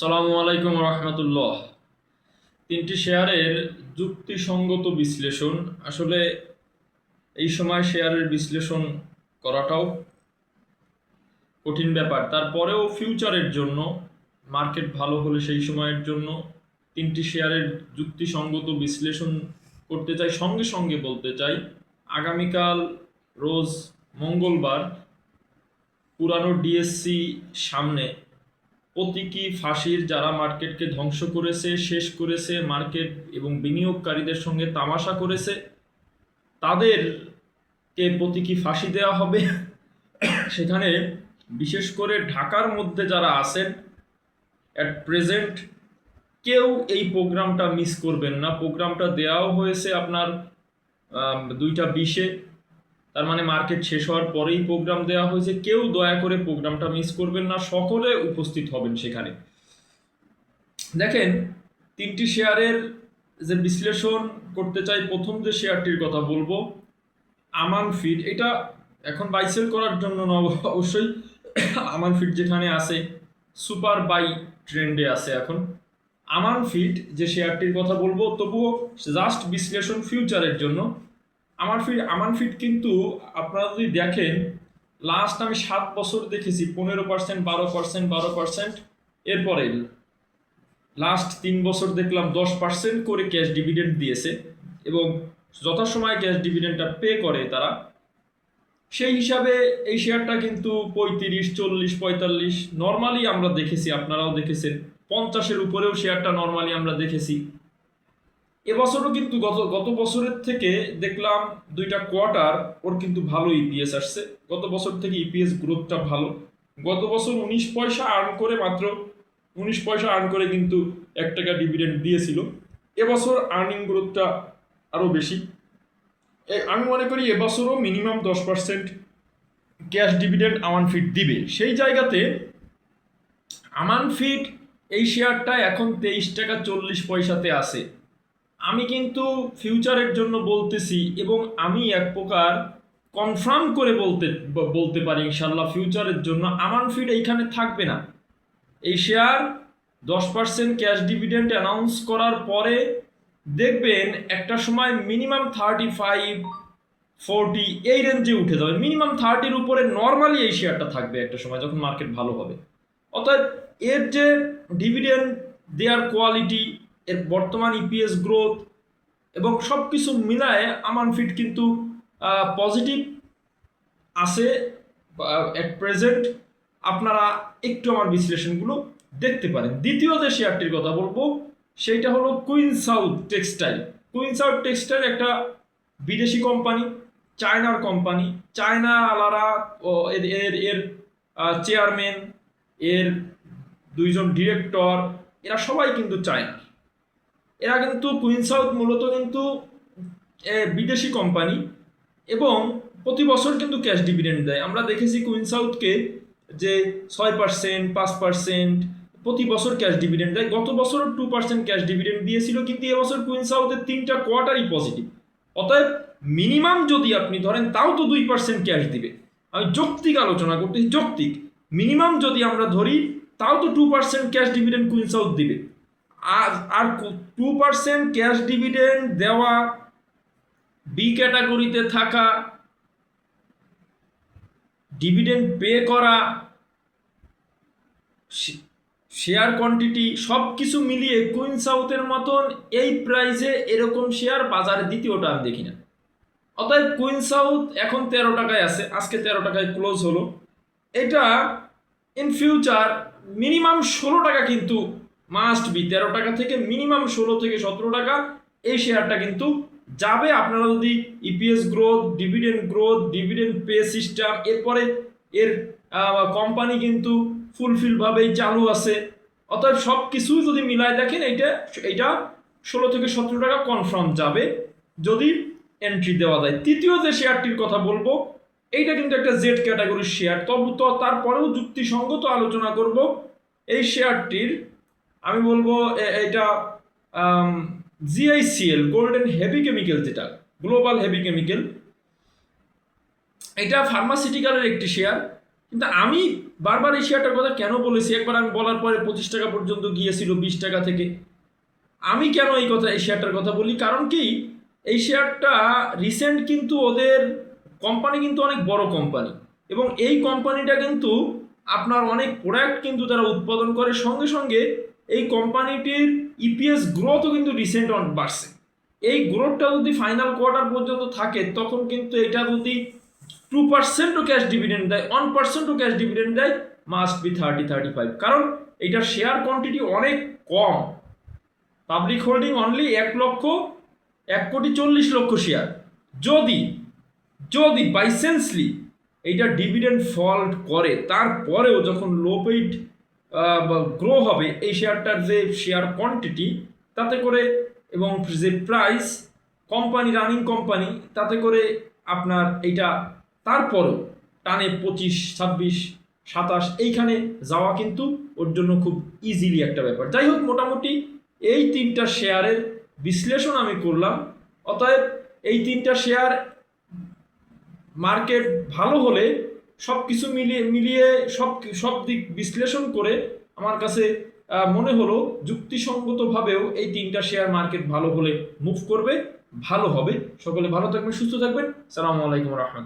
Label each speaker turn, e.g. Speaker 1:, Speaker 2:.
Speaker 1: সালামু আলাইকুম রহমতুল্লাহ। তিনটি শেয়ারের যুক্তিসঙ্গত বিশ্লেষণ। আসলে এই সময় শেয়ারের বিশ্লেষণ করাটাও কঠিন ব্যাপার। তারপরেও ফিউচারের জন্য, মার্কেট ভালো হলে সেই সময়ের জন্য তিনটি শেয়ারের যুক্তিসঙ্গত বিশ্লেষণ করতে চাই, সঙ্গে সঙ্গে বলতে চাই, আগামীকাল রোজ মঙ্গলবার পুরানো ডিএসসি সামনে প্রতীকী ফাঁসির যারা মার্কেটকে ধ্বংস করেছে, শেষ করেছে, মার্কেট এবং বিনিয়োগকারীদের সঙ্গে তামাশা করেছে, তাদেরকে প্রতীকী ফাঁসি দেওয়া হবে। সেখানে বিশেষ করে ঢাকার মধ্যে যারা আছেন অ্যাট প্রেজেন্ট কেউ এই প্রোগ্রামটা মিস করবেন না। প্রোগ্রামটা দেওয়াও হয়েছে আপনার দুইটা বিশে। তার মানে মার্কেট শেষ হওয়ার পরেই প্রোগ্রাম দেওয়া হয়েছে। কেউ দয়া করে প্রোগ্রামটা মিস করবেন না, সকলে উপস্থিত হবেন সেখানে। দেখেন, তিনটি শেয়ারের যে বিশ্লেষণ করতে চাই, প্রথম যে শেয়ারটির কথা বলব, আমান ফিড এটা এখন বাইসেল করার জন্য না, অবশ্যই আমান ফিড যেখানে আছে সুপার বাই ট্রেন্ডে আছে এখন। আমান ফিড যে শেয়ারটির কথা বলব, তবুও জাস্ট বিশ্লেষণ ফিউচারের জন্য। আমার ফিট আমান ফিট কিন্তু আপনারা যদি দেখেন লাস্ট আমি সাত বছর দেখেছি, পনেরো পার্সেন্ট বারো পার্সেন্ট বারো পার্সেন্ট এরপরে লাস্ট তিন বছর দেখলাম দশ পার্সেন্ট করে ক্যাশ ডিভিডেন্ড দিয়েছে এবং যথাসময়ে ক্যাশ ডিভিডেন্ডটা পে করে তারা। সেই হিসাবে এই শেয়ারটা কিন্তু পঁয়ত্রিশ, চল্লিশ, পঁয়তাল্লিশ নর্মালি আমরা দেখেছি, আপনারাও দেখেছেন, পঞ্চাশের উপরেও শেয়ারটা নর্মালি আমরা দেখেছি। এবছরও কিন্তু গত গত বছরের থেকে দেখলাম দুইটা কোয়ার্টার ওর কিন্তু ভালো ইপিএস আসছে। গত বছর থেকে ইপিএস গ্রোথটা ভালো। গত বছর উনিশ পয়সা আর্ন করে মাত্র, উনিশ পয়সা আর্ন করে কিন্তু এক টাকা ডিভিডেন্ড দিয়েছিল। এবছর আর্নিং গ্রোথটা আরও বেশি। আমি মনে করি এবছরও মিনিমাম দশ percent cash dividend Aman Feed দিবে। সেই জায়গাতে আমান ফিট এই শেয়ারটা এখন তেইশ টাকা চল্লিশ পয়সাতে আছে। আমি কিন্তু ফিউচারের জন্য বলতেছি এবং আমি এক প্রকার কনফার্ম করে বলতে বলতে পারি ইনশাল্লাহ ফিউচারের জন্য। আমান ফিড এইখানে থাকবে না। এই শেয়ার দশ পার্সেন্ট ক্যাশ ডিভিডেন্ড অ্যানাউন্স করার পরে দেখবেন একটা সময় মিনিমাম থার্টি ফাইভ ফোরটি এই রেঞ্জে উঠে যাবে। মিনিমাম থার্টির উপরে নর্মালি এই শেয়ারটা থাকবে একটা সময় যখন মার্কেট ভালো হবে। অর্থাৎ এর যে ডিভিডেন্ড দেয়ার কোয়ালিটি এর বর্তমান ইপিএস গ্রোথ এবং সব কিছু মিলায়ে আমান ফিট কিন্তু পজিটিভ আছে অ্যাট প্রেজেন্ট আপনারা একটু আমার বিশ্লেষণগুলো দেখতে পারেন। দ্বিতীয় যে শেয়ারটির কথা বলব, সেইটা হলো Queen South Textile Queen South Textile একটা বিদেশি কোম্পানি চায়নার কোম্পানি চায়না আলারা এর এর চেয়ারম্যান এর দুইজন ডিরেক্টর এরা সবাই কিন্তু চায়নার এরা কিন্তু কুইন সাউথ মূলত কিন্তু বিদেশি কোম্পানি এবং প্রতি বছর কিন্তু ক্যাশ ডিভিডেন্ড দেয়। আমরা দেখেছি কুইন সাউথকে যে ছয় পার্সেন্ট পাঁচ পার্সেন্ট প্রতি বছর ক্যাশ ডিভিডেন্ড দেয়। গত বছর টু পার্সেন্ট ক্যাশ ডিভিডেন্ড দিয়েছিল, কিন্তু এবছর কুইন সাউথের তিনটা কোয়ার্টারই পজিটিভ অতএব মিনিমাম যদি আপনি ধরেন, তাও তো দুই পার্সেন্ট ক্যাশ দিবে। আমি যৌক্তিক আলোচনা করতেছি, যৌক্তিক। মিনিমাম যদি আমরা ধরি, তাও তো two percent cash dividend Queen South দিবে। আর আর টু পার্সেন্ট ক্যাশ ডিভিডেন্ড দেওয়া বি ক্যাটাগরিতে থাকা ডিভিডেন্ড পে করা শেয়ার কোয়ান্টিটি সব কিছু মিলিয়ে কুইন সাউথের মতন এই প্রাইজে এরকম শেয়ার বাজারে দ্বিতীয়টা আমি দেখি না। অতএব কুইন সাউথ এখন তেরো টাকায় আছে, আজকে তেরো টাকায় ক্লোজ হলো। এটা ইন ফিউচার মিনিমাম ষোলো টাকা কিন্তু মাস্ট বি তেরো টাকা থেকে মিনিমাম ষোলো থেকে সতেরো টাকা। এই শেয়ারটা কিন্তু যাবে। আপনারা যদি EPS growth dividend growth dividend pay system এরপরে এর কোম্পানি কিন্তু ফুলফিলভাবেই চালু আছে। অতএব সব কিছুই যদি মিলায় দেখেন, এইটা এইটা ষোলো থেকে সতেরো টাকা কনফার্ম যাবে যদি এন্ট্রি দেওয়া যায়। তৃতীয় যে শেয়ারটির কথা বলব, এইটা কিন্তু একটা জেড ক্যাটাগরির শেয়ার। তবু তো তারপরেও যুক্তিসঙ্গত আলোচনা করব। এই শেয়ারটির আমি বলব এটা জিআইসিএল গোল্ডেন হেভি কেমিক্যাল যেটা গ্লোবাল হেভি কেমিক্যাল এটা ফার্মাসিউটিক্যালের একটি শেয়ার কিন্তু আমি বারবার এই শেয়ারটার কথা কেন বলেছি? একবার আমি বলার পরে পঁচিশ টাকা পর্যন্ত গিয়েছিল, বিশ টাকা থেকে। আমি কেন এই কথা, এই শেয়ারটার কথা বলি? কারণ কি? এই শেয়ারটা রিসেন্ট কিন্তু ওদের কোম্পানি কিন্তু অনেক বড় কোম্পানি এবং এই কোম্পানিটা কিন্তু আপনার অনেক প্রোডাক্ট কিন্তু তারা উৎপাদন করে। সঙ্গে সঙ্গে এই কোম্পানিটির ইপিএস গ্রোথও কিন্তু রিসেন্ট অন বাড়ছে। এই গ্রোথটা যদি ফাইনাল কোয়ার্টার পর্যন্ত থাকে, তখন কিন্তু এটা যদি টু পার্সেন্টও ক্যাশ ডিভিডেন্ড দেয় ওয়ান পার্সেন্টও ক্যাশ ডিভিডেন্ড দেয় must be thirty thirty five কারণ এটার শেয়ার কোয়ান্টিটি অনেক কম। পাবলিক হোল্ডিং অনলি এক লক্ষ, এক কোটি চল্লিশ লক্ষ শেয়ার যদি যদি বাইসেন্সলি এইটা ডিভিডেন্ড ফল্ট করে, তারপরেও যখন লো পেইড গ্রো হবে এই শেয়ারটার যে শেয়ার কোয়ান্টিটি তাতে করে এবং যে প্রাইস কোম্পানি রানিং কোম্পানি তাতে করে আপনার এইটা তারপরও টানে পঁচিশ, ছাব্বিশ, সাতাশ, এইখানে যাওয়া কিন্তু ওর জন্য খুব ইজিলি একটা ব্যাপার। যাই হোক, মোটামুটি এই তিনটা শেয়ারের বিশ্লেষণ আমি করলাম। অতএব এই তিনটা শেয়ার মার্কেট ভালো হলে সব কিছু মিলিয়ে মিলিয়ে সব সব দিক বিশ্লেষণ করে আমার কাছে মনে হলো যুক্তিসঙ্গতভাবেও এই তিনটা শেয়ার মার্কেট ভালো হলে মুভ করবে, ভালো হবে। সকলে ভালো থাকবেন, সুস্থ থাকবেন। সালামু আলাইকুম রহমতুল্লাহ।